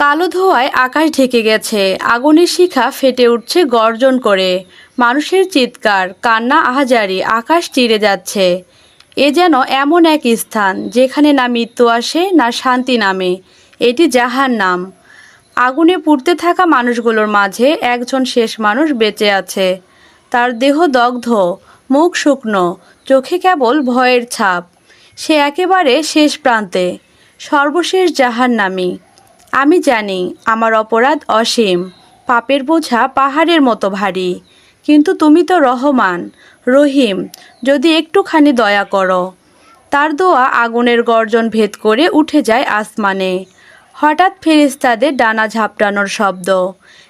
কালো ধোঁয়ায় আকাশ ঢেকে গেছে। আগুনের শিখা ফেটে উঠছে গর্জন করে। মানুষের চিৎকার, কান্না আহাজারি, আকাশ চিরে যাচ্ছে। এ যেন এমন এক স্থান, যেখানে না মৃত্যু আসে, না শান্তি নামে। এটি জাহার নাম আগুনে পুড়তে থাকা মানুষগুলোর মাঝে একজন শেষ মানুষ বেঁচে আছে। তার দেহ দগ্ধ, মুখ শুকনো, চোখে কেবল ভয়ের ছাপ। সে একেবারে শেষ প্রান্তে, সর্বশেষ জাহার নামি আমি জানি, আমার অপরাধ অসীম। পাপের বোঝা পাহাড়ের মতো ভারী। কিন্তু তুমি তো রহমান, রহিম, যদি একটুখানি দয়া করো। তার দোয়া আগুনের গর্জন ভেদ করে উঠে যায় আসমানে। হঠাৎ ফেরেস্তাদের ডানা ঝাপটানোর শব্দ,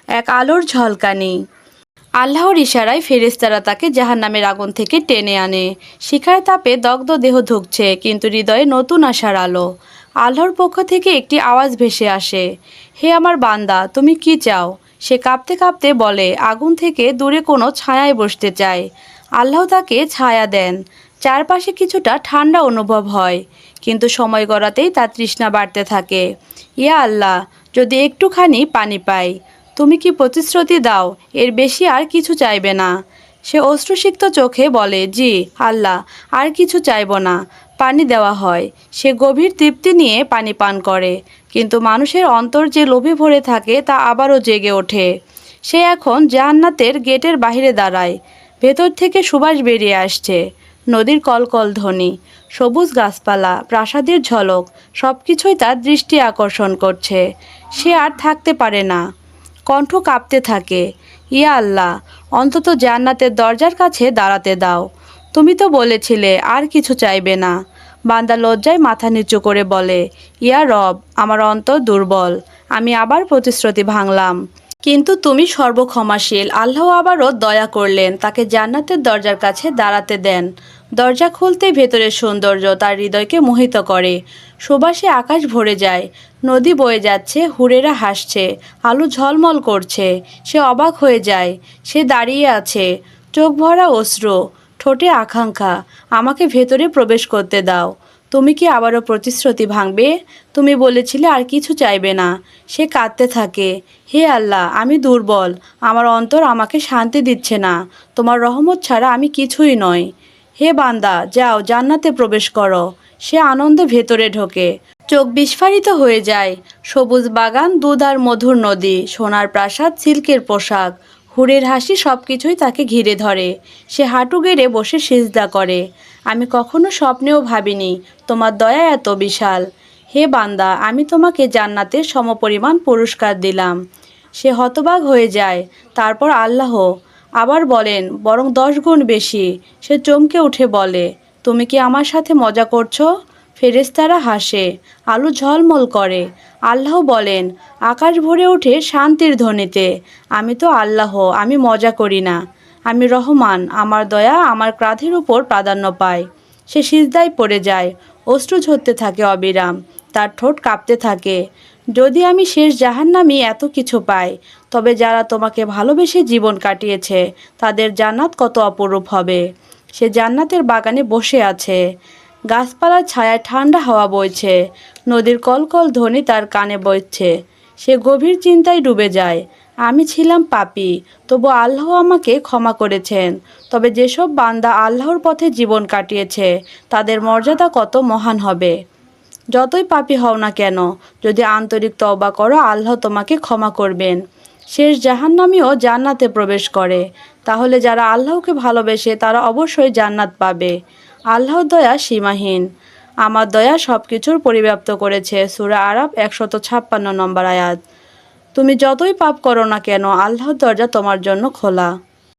এক আলোর ঝলকানি। আল্লাহর ইশারায় ফেরেস্তারা তাকে জাহান্নামের আগুন থেকে টেনে আনে। শিখায় তাপে দগ্ধ দেহ ধুকছে, কিন্তু হৃদয়ে নতুন আশার আলো। আল্লাহর পক্ষ থেকে একটি আওয়াজ ভেসে আসে, হে আমার বান্দা, তুমি কি চাও? সে কাঁপতে কাঁপতে বলে, আগুন থেকে দূরে কোনো ছায়ায় বসতে চায় আল্লাহ তাকে ছায়া দেন। চারপাশে কিছুটা ঠান্ডা অনুভব হয়, কিন্তু সময় গড়াতেই তার তৃষ্ণা বাড়তে থাকে। ইয়া আল্লাহ, যদি একটুখানি পানি পাই, তুমি কি প্রতিশ্রুতি দাও? এর বেশি আর কিছু চাইবে না। সে অশ্রুসিক্ত চোখে বলে, জি, আল্লাহ, আর কিছু চাইব না। পানি দেওয়া হয়। সে গভীর তৃপ্তি নিয়ে পানি পান করে। কিন্তু মানুষের অন্তর যে লোভে ভরে থাকে তা আবারও জেগে ওঠে। সে এখন জান্নাতের গেটের বাইরে দাঁড়ায়। ভেতর থেকে সুবাস বেরিয়ে আসছে। নদীর কলকল ধ্বনি, সবুজ গাছপালা, প্রাসাদের ঝলক সব কিছুই তার দৃষ্টি আকর্ষণ করছে। সে আর থাকতে পারে না। কণ্ঠ কাঁপতে থাকে, ইয়া আল্লাহ, অন্তত জান্নাতের দরজার কাছে দাঁড়াতে দাও। তুমি তো বলেছিলে আর কিছু চাইবে না। বান্দা লজ্জায় মাথা নিচু করে বলে, ইয়া রব, আমার অন্তর দুর্বল, আমি আবার প্রতিশ্রুতি ভাঙলাম। কিন্তু তুমি সর্বক্ষমাশীল, আল্লাহ আবারও দয়া করলেন, তাকে জান্নাতের দরজার কাছে দাঁড়াতে দেন। দরজা খুলতে ভেতরের সৌন্দর্য তার হৃদয়কে মোহিত করে। সুবাসে আকাশ ভরে যায়, নদী বয়ে যাচ্ছে হুড়েরা হাসছে, আলু ঝলমল করছে, সে অবাক হয়ে যায়, সে দাঁড়িয়ে আছে, চোখ ভরা অশ্রু, ঠোঁটে আকাঙ্ক্ষা, আমাকে ভেতরে প্রবেশ করতে দাও। তুমি কি আবারও প্রতিশ্রুতি ভাঙবে? তুমি বলেছিলে আর কিছু চাইবে না। সে কাঁদতে থাকে। হে আল্লাহ, আমি দুর্বল। আমার অন্তর আমাকে শান্তি দিচ্ছে না। তোমার রহমত ছাড়া আমি কিছুই নয় হে বান্দা, যাও, জান্নাতে প্রবেশ করো। সে আনন্দে ভেতরে ঢোকে। চোখ বিস্ফারিত হয়ে যায়। সবুজ বাগান দুধ আর মধুর নদী, সোনার প্রাসাদ, সিল্কের পোশাক। হুড়ের হাসি সব কিছুই তাকে ঘিরে ধরে। সে হাঁটু গেড়ে বসে সিজদা করে। আমি কখনো স্বপ্নেও ভাবিনি, তোমার দয়া এত বিশাল। হে বান্দা, আমি তোমাকে জান্নাতের সমপরিমাণ পুরস্কার দিলাম। সে হতবাক হয়ে যায়, তারপর আল্লাহ আবার বলেন, বরং দশ গুণ বেশি। সে চমকে উঠে বলে, তুমি কি আমার সাথে মজা করছ? ফেরেস্তারা হাসে, আলো ঝলমল করে। আল্লাহ বলেন, আকাশ ভরে ওঠে শান্তির ধ্বনিতে। আমি তো আল্লাহ, আমি মজা করি না। আমি রহমান, আমার দয়া আমার ক্রাধের উপর প্রাধান্য পায়। সে সিজদায় পড়ে যায়, অশ্রু ঝরতে থাকে অবিরাম, তার ঠোঁট কাঁপতে থাকে। যদি আমি শেষ জাহান্নামি এত কিছু পাই, তবে যারা তোমাকে ভালোবেসে জীবন কাটিয়েছে, তাদের জান্নাত কত অপরূপ হবে। সে জান্নাতের বাগানে বসে আছে। গাছপালার ছায়ায় ঠান্ডা হাওয়া বইছে। নদীর কলকল ধ্বনি তার কানে বইছে। সে গভীর চিন্তায় ডুবে যায়। আমি ছিলাম পাপি, তবু আল্লাহ আমাকে ক্ষমা করেছেন। তবে যেসব বান্দা আল্লাহর পথে জীবন কাটিয়েছে, তাদের মর্যাদা কত মহান হবে। যতই পাপী হও না কেন, যদি আন্তরিক তওবা করো, আল্লাহ তোমাকে ক্ষমা করবেন। শেষ জাহান্নামীও জান্নাতে প্রবেশ করে। তাহলে যারা আল্লাহকে ভালোবেসে, তারা অবশ্যই জান্নাত পাবে। আল্লাহর দয়া সীমাহীন। আমার দয়া সব কিছুর পরিব্যাপ্ত করেছে, সুরা আরব একশত ছাপ্পান্ন নম্বর আয়াত। তুমি যতই পাপ করো না কেন, আল্লাহর দরজা তোমার জন্য খোলা।